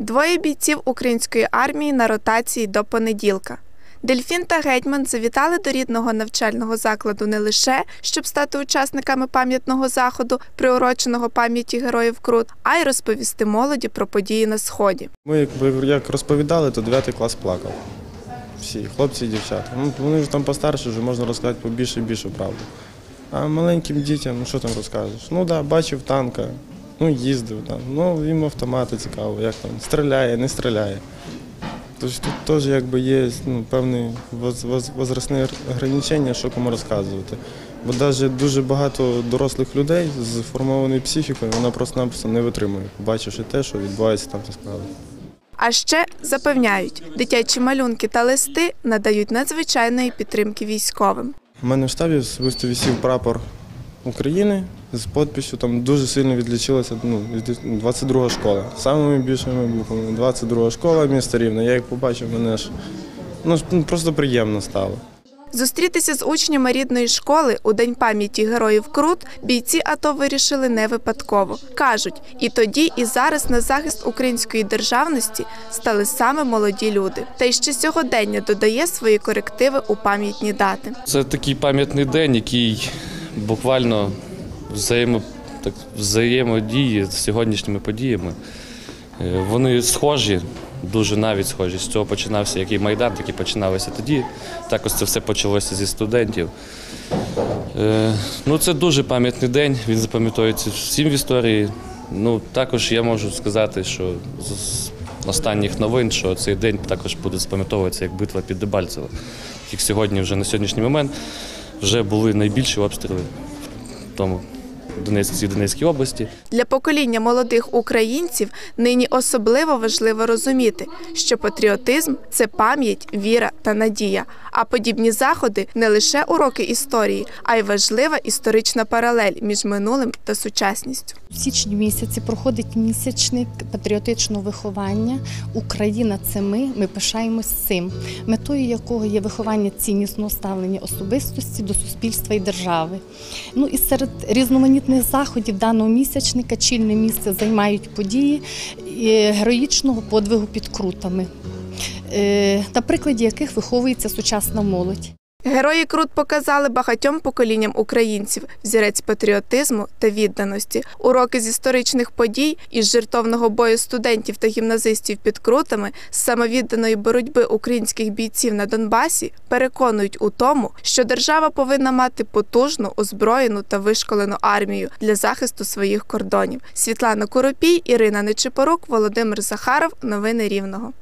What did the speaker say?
Двоє бійців української армії на ротації до понеділка. Дельфін та гетьман завітали до рідного навчального закладу не лише щоб стати учасниками пам'ятного заходу, приуроченого пам'яті героїв Крут, а й розповісти молоді про події на сході. Ми якби як розповідали, то 9 клас плакав. Всі, хлопці і дівчата. Ну, вони ж там постарше, вже можна розказати побільше і більше правду. А маленьким дітям, ну що там розкажеш? Ну так, да, бачив танка, ну їздив там, ну їм автомати цікаво, як там, стріляє, не стріляє. Тож тут теж якби є ну, певне воз- воз- возрастне ограничення, що кому розказувати. Бо навіть дуже багато дорослих людей з формованою психікою, вона просто-напросто не витримує, побачивши те, що відбувається там насправді. А ще запевняють, дитячі малюнки та листи надають надзвичайної підтримки військовим. У мене в штабі особисто висів прапор України з підписю. Там дуже сильно відлічилася ну, 22 школа. Самими більшими буквами 22 школа міста Рівне. Я як побачив, мене ну, ж, ну, просто приємно стало. Зустрітися з учнями рідної школи у День пам'яті героїв Крут бійці АТО вирішили не випадково. Кажуть, і тоді, і зараз на захист української державності стали саме молоді люди. Та й ще сьогодення додає свої корективи у пам'ятні дати. Це такий пам'ятний день, який буквально взаємо, так, взаємодіє з сьогоднішніми подіями. Е, Вони схожі, дуже навіть схожі. З цього починався як і Майдан, так і починалося тоді. Також це все почалося зі студентів. Е, Ну, це дуже пам'ятний день, він запам'ятовується всім в історії. Ну, також я можу сказати, що з останніх новин, що цей день також буде запам'ятовуватися як битва під Дебальцево. Як сьогодні, вже на сьогоднішній момент, вже були найбільші обстріли тому Донецькій, Донецькій області. Для покоління молодих українців нині особливо важливо розуміти, що патріотизм це пам'ять, віра та надія. А подібні заходи не лише уроки історії, а й важлива історична паралель між минулим та сучасністю. В січні місяці проходить місячник патріотичного виховання. Україна це ми. Ми пишаємось цим, метою якого є виховання ціннісного ставлення особистості до суспільства і держави. Ну і серед різноманітних заходів даного місячника чільне місце займають події е, героїчного подвигу під крутами, е, на прикладі яких виховується сучасна молодь. Герої Крут показали багатьом поколінням українців взірець патріотизму та відданості. Уроки з історичних подій із жертовного бою студентів та гімназистів під крутами з самовідданої боротьби українських бійців на Донбасі переконують у тому, що держава повинна мати потужну, озброєну та вишколену армію для захисту своїх кордонів. Світлана Куропій, Ірина Нечипорук, Володимир Захаров. Новини Рівного.